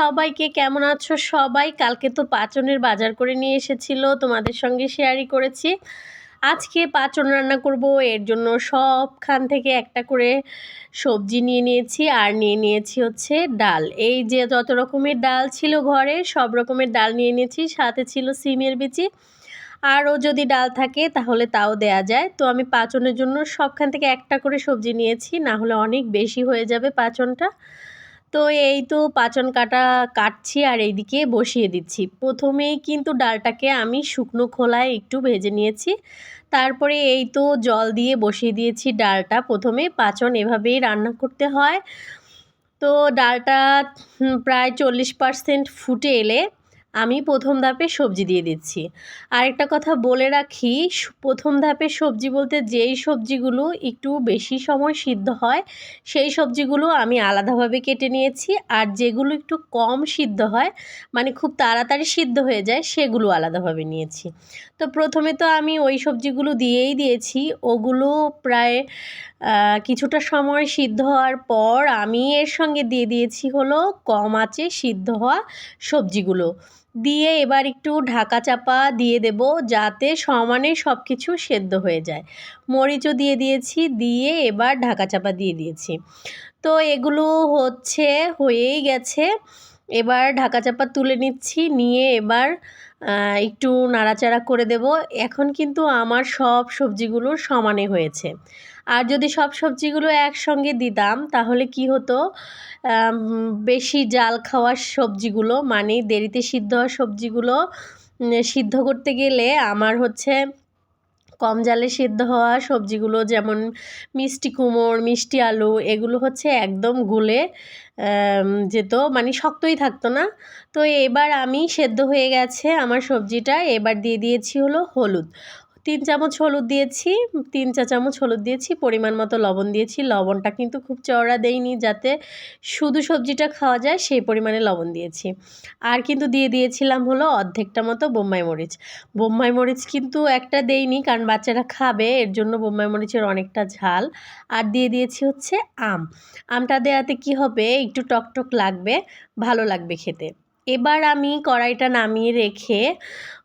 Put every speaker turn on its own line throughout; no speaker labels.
সবাইকে কেমন আছো সবাই? কালকে তো পাচনের বাজার করে নিয়ে এসেছিল, তোমাদের সঙ্গে শেয়ারই করেছি। আজকে পাচন রান্না করব, এর জন্য সবখান থেকে একটা করে সবজি নিয়ে নিয়েছি, আর নিয়ে নিয়েছি হচ্ছে ডাল। এই যে যত রকমের ডাল ছিল ঘরে, সব রকমের ডাল নিয়ে নিয়েছি, সাথে ছিল সিমের বিচি। আরও যদি ডাল থাকে, তাহলে তাও দেয়া যায়। তো আমি পাচনের জন্য সবখান থেকে একটা করে সবজি নিয়েছি না হলে অনেক বেশি হয়ে যাবে পাচনটা তো এই তো পাচন কাটা কাটছি আর এইদিকে বসিয়ে দিচ্ছি। প্রথমেই কিন্তু ডালটাকে আমি শুকনো খোলায় একটু ভেজে নিয়েছি। তারপরে এই তো জল দিয়ে বসিয়ে দিয়েছি ডালটা। প্রথমে পাচন এভাবেই রান্না করতে হয়। তো ডালটা প্রায় চল্লিশ পারসেন্ট ফুটে এলে আমি প্রথম ধাপে সবজি দিয়ে দিচ্ছি। আরেকটা কথা বলে রাখি প্রথম ধাপে সবজি বলতে যেই সবজিগুলো একটু বেশি সময় সিদ্ধ হয়, সেই সবজিগুলো আমি আলাদাভাবে কেটে নিয়েছি আর যেগুলো একটু কম সিদ্ধ হয় মানে খুব তাড়াতাড়ি সিদ্ধ হয়ে যায়, সেগুলো আলাদাভাবে নিয়েছি। তো প্রথমে তো আমি ওই সবজিগুলো দিয়েই দিয়েছি, ওগুলো প্রায় কিছুটা সময় সিদ্ধ হওয়ার পর আমি এর সঙ্গে দিয়ে দিয়েছি হলো কম আঁচে সিদ্ধ হওয়া সবজিগুলো। দিয়ে এবার একটু ঢাকা চাপা দিয়ে দেব যাতে সমানে সব কিছু সেদ্ধ হয়ে যায়। মরিচও দিয়ে দিয়েছি, দিয়ে এবার ঢাকা চাপা দিয়ে দিয়েছি। তো এগুলো হচ্ছে, হয়েই গেছে। এবার ঢাকা চাপা তুলে নিচ্ছি, নিয়ে এবার একটু নাড়াচাড়া করে দেব। এখন কিন্তু আমার সব সবজিগুলো সমানে হয়েছে। আর যদি সব সবজিগুলো একসঙ্গে দিতাম, তাহলে কি হতো? বেশি জাল খাওয়ার সবজিগুলো মানে দেরিতে সিদ্ধ হওয়া সবজিগুলো সিদ্ধ করতে গেলে আমার হচ্ছে কম জালে সিদ্ধ হওয়া সবজিগুলো যেমন মিষ্টি কুমড় মিষ্টি আলু, এগুলো হচ্ছে একদম গুলে যেত মানে শক্তই থাকতো না। তো এবার আমি সেদ্ধ হয়ে গেছে আমার সবজিটা, এবার দিয়ে দিয়েছি হলো হলুদ। তিন চামচ হলুদ দিয়েছি, তিন চা চামচ হলুদ দিয়েছি, পরিমাণ মতো লবণ দিয়েছি। লবণটা কিন্তু খুব চওড়া দেইনি যাতে শুধু সবজিটা খাওয়া যায়, সেই পরিমাণে লবণ দিয়েছি। আর কিন্তু দিয়ে দিয়েছিলাম হলো অর্ধেকটা মতো বোম্বাই মরিচ। বোম্বাই মরিচ কিন্তু একটা দেইনি, কারণ বাচ্চারা খাবে, এর জন্য বোম্বাই মরিচের অনেকটা ঝাল। আর দিয়ে দিয়েছি হচ্ছে আম। আমটা দেওয়াতে কি হবে? একটু টকটক লাগবে, ভালো লাগবে খেতে। এবার আমি কড়াইটা নামিয়ে রেখে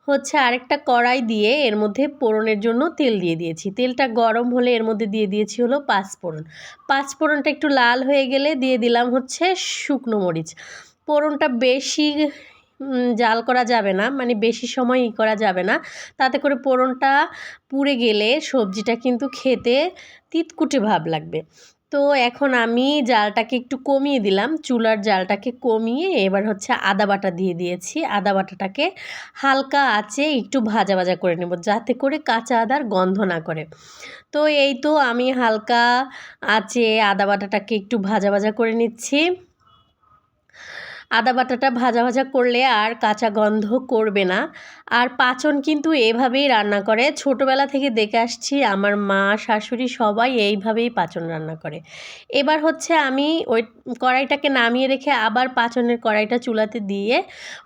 হচ্ছে আরেকটা কড়াই দিয়ে এর মধ্যে পোড়নের জন্য তেল দিয়ে দিয়েছি। তেলটা গরম হলে এর মধ্যে দিয়ে দিয়েছি হলো পাঁচফোড়ন পাঁচফোড়নটা একটু লাল হয়ে গেলে দিয়ে দিলাম হচ্ছে শুকনো মরিচ। পোড়নটা বেশি জাল করা যাবে না মানে বেশি সময় ই করা যাবে না। তাতে করে পোড়নটা পুড়ে গেলে সবজিটা কিন্তু খেতে তিতকুটে ভাব লাগবে। তো এখন আমি জালটাকে একটু কমিয়ে দিলাম। চুলার জালটাকে কমিয়ে এবার হচ্ছে আদা বাটা দিয়ে দিয়েছি। আদা বাটাটাকে হালকা আঁচে একটু ভাজা ভাজা করে নেব যাতে করে কাঁচা আদার গন্ধ না করে। তো এই তো আমি হালকা আঁচে আদা বাটাটাকে একটু ভাজা ভাজা করে নিচ্ছি। আদা বাটাটা ভাজা ভাজা করলে আর কাঁচা গন্ধ করবে না। আর পাচন কিন্তু এভাবেই রান্না করে। ছোটোবেলা থেকে দেখে আসছি আমার মা, শাশুড়ি সবাই এইভাবেই পাচন রান্না করে। এবার হচ্ছে আমি ওই কড়াইটাকে নামিয়ে রেখে আবার পাচনের কড়াইটা চুলাতে দিয়ে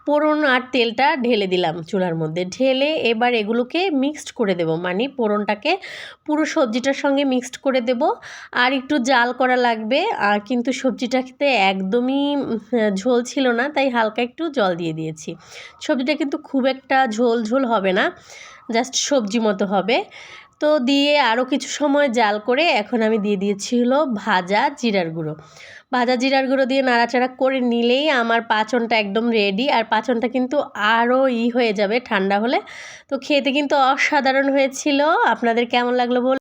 পোড়ন আর তেলটা ঢেলে দিলাম চুলার মধ্যে। ঢেলে এবার এগুলোকে মিক্সড করে দেব। মানে পোড়নটাকে পুরো সবজিটার সঙ্গে মিক্সড করে দেব। আর একটু জাল করা লাগবে আর কিন্তু সবজিটাতে একদমই ঝোল ছিল না, তাই হালকা একটু জল দিয়ে দিয়েছি। সবজিটা কিন্তু খুব একটা ঝোল ঝোল হবে না জাস্ট সবজি মতো হবে। তো দিয়ে আরও কিছু সময় জাল করে এখন আমি দিয়ে দিয়েছি হলো ভাজা জিরার গুঁড়ো। ভাজা জিরার গুঁড়ো দিয়ে নাড়াচাড়া করে নিলেই আমার পাচনটা একদম রেডি আর পাচনটা কিন্তু আরও ই হয়ে যাবে ঠান্ডা হলে। তো খেতে কিন্তু অসাধারণ হয়েছিল। আপনাদের কেমন লাগল বল